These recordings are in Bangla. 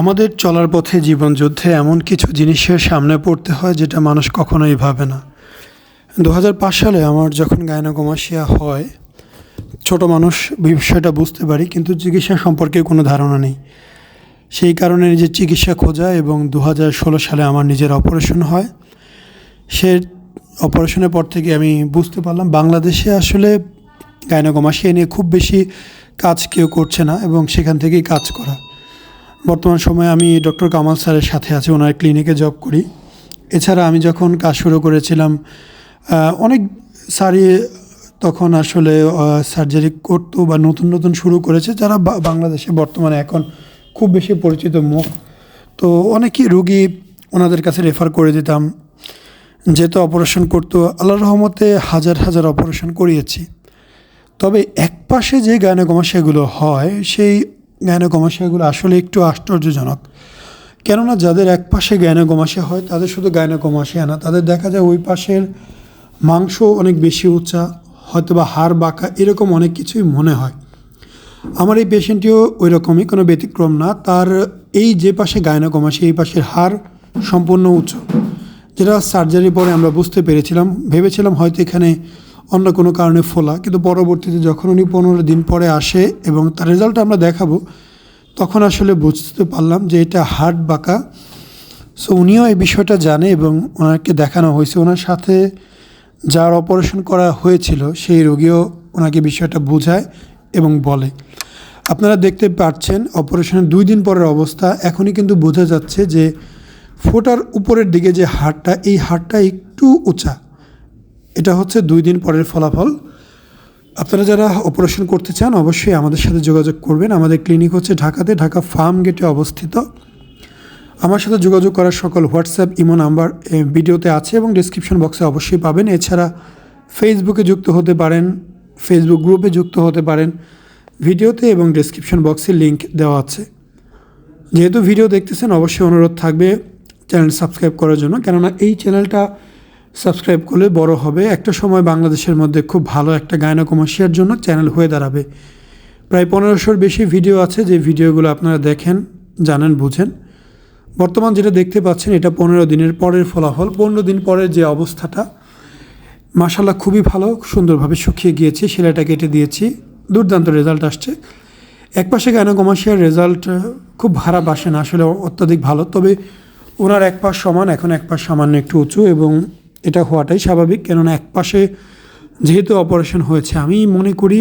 আমাদের চলার পথে জীবনযুদ্ধে এমন কিছু জিনিসের সামনে পড়তে হয় যেটা মানুষ কখনোই ভাবে না। দু হাজার পাঁচ সালে আমার যখন গায়নোকমাসিয়া হয়, ছোট মানুষ বিষয়টা বুঝতে পারি, কিন্তু চিকিৎসা সম্পর্কে কোনো ধারণা নেই। সেই কারণে নিজের চিকিৎসা খোঁজা এবং দু হাজার ষোলো সালে আমার নিজের অপারেশন হয়। সে অপারেশনের পর থেকে আমি বুঝতে পারলাম, বাংলাদেশে আসলে গায়নোকমাসিয়া নিয়ে খুব বেশি কাজ কেউ করছে না এবং সেখান থেকেই কাজ করা। বর্তমান সময়ে আমি ডক্টর কামাল স্যারের সাথে আছি, ওনার ক্লিনিকে জব করি। এছাড়া আমি যখন কাজ শুরু করেছিলাম অনেক স্যারই তখন আসলে সার্জারি করতো বা নতুন নতুন শুরু করেছে, যারা বাংলাদেশে বর্তমানে এখন খুব বেশি পরিচিত মুখ। তো অনেকই রুগী ওনাদের কাছে রেফার করে দিতাম, যেহেতু অপারেশন করতো। আল্লাহ রহমতে হাজার হাজার অপারেশন করিয়েছি। তবে এক পাশে যে গায়নোকমাশিয়াগুলো হয়, সেই গায়নোকমাশিয়াগুলো আসলে একটু আশ্চর্যজনক। কেননা যাদের এক পাশে গায়নোকমাশিয়া হয়, তাদের শুধু গায়নোকমাশিয়া না, তাদের দেখা যায় ওই পাশের মাংস অনেক বেশি উঁচা হয়তো বা হাড় বাঁকা, এরকম অনেক কিছুই মনে হয়। আমার এই পেশেন্টটিও ওই রকমই কোনো ব্যতিক্রম না। তার এই যে পাশে গায়নোকমাশিয়া এই পাশের হাড় সম্পূর্ণ উঁচু যেটা সার্জারি পরে আমরা বুঝতে পেরেছিলাম, ভেবেছিলাম হয়তো এখানে অন্য কোনো কারণে ফোলা। কিন্তু পরবর্তীতে যখন উনি পনেরো দিন পরে আসে এবং তার রেজাল্ট আমরা দেখাবো, তখন আসলে বুঝতে পারলাম যে এটা হার্ট বাঁকা। সো উনিও এই বিষয়টা জানে এবং ওনাকে দেখানো হয়েছে। ওনার সাথে যার অপারেশন করা হয়েছিল, সেই রোগীও ওনাকে বিষয়টা বোঝায় এবং বলে। আপনারা দেখতে পাচ্ছেন অপারেশনের দুই দিন পরের অবস্থা। এখনই কিন্তু বোঝা যাচ্ছে যে ফোটার উপরের দিকে যে হাড়টা, এই হাড়টা একটু উঁচা। এটা হচ্ছে দুই দিন পরের ফলাফল। আপনারা যারা অপারেশন করতে চান, অবশ্যই আমাদের সাথে যোগাযোগ করবেন। আমাদের ক্লিনিক হচ্ছে ঢাকাতে, ঢাকা ফার্ম গেটে অবস্থিত। আমার সাথে যোগাযোগ করার সকল হোয়াটসঅ্যাপ ইমো নাম্বার ভিডিওতে আছে এবং ডিসক্রিপশন বক্সে অবশ্যই পাবেন। এছাড়া ফেসবুকে যুক্ত হতে পারেন ফেসবুক গ্রুপে যুক্ত হতে পারেন। ভিডিওতে এবং ডিসক্রিপশন বক্সে লিংক দেওয়া আছে। যেহেতু ভিডিও দেখতেছেন, অবশ্যই অনুরোধ থাকবে চ্যানেল সাবস্ক্রাইব করার জন্য। কেননা এই চ্যানেলটা সাবস্ক্রাইব করলে বড় হবে। একটা সময় বাংলাদেশের মধ্যে খুব ভালো একটা গায়নোকমাসিয়ার জন্য চ্যানেল হয়ে দাঁড়াবে। প্রায় পনেরোশোর বেশি ভিডিও আছে, যে ভিডিওগুলো আপনারা দেখেন, জানেন, বুঝেন। বর্তমান যেটা দেখতে পাচ্ছেন, এটা পনেরো দিনের পরের ফলাফল। পনেরো দিন পরের যে অবস্থাটা মাসাল্লাহ খুবই ভালো, সুন্দরভাবে শুকিয়ে গিয়েছে, সেলাইটা কেটে দিয়েছি। দুর্দান্ত রেজাল্ট আসছে। এক পাশে গায়নোকমাসিয়ার রেজাল্ট খুব খারাপ আসে না, আসলে অত্যাধিক ভালো। তবে ওনার এক পাশ সমান, এখন এক পাশ সামান্য একটু উঁচু এবং এটা হওয়াটাই স্বাভাবিক। কেননা এক পাশে যেহেতু অপারেশন হয়েছে, আমি মনে করি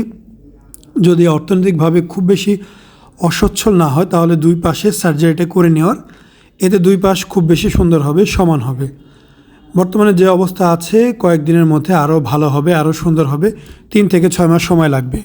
যদি অর্থনৈতিকভাবে খুব বেশি অসচ্ছল না হয়, তাহলে দুই পাশে সার্জারিটা করে নেওয়ার, এতে দুই পাশ খুব বেশি সুন্দর হবে, সমান হবে। বর্তমানে যে অবস্থা আছে, কয়েকদিনের মধ্যে আরও ভালো হবে, আরও সুন্দর হবে, তিন থেকে ছয় মাস সময় লাগবে।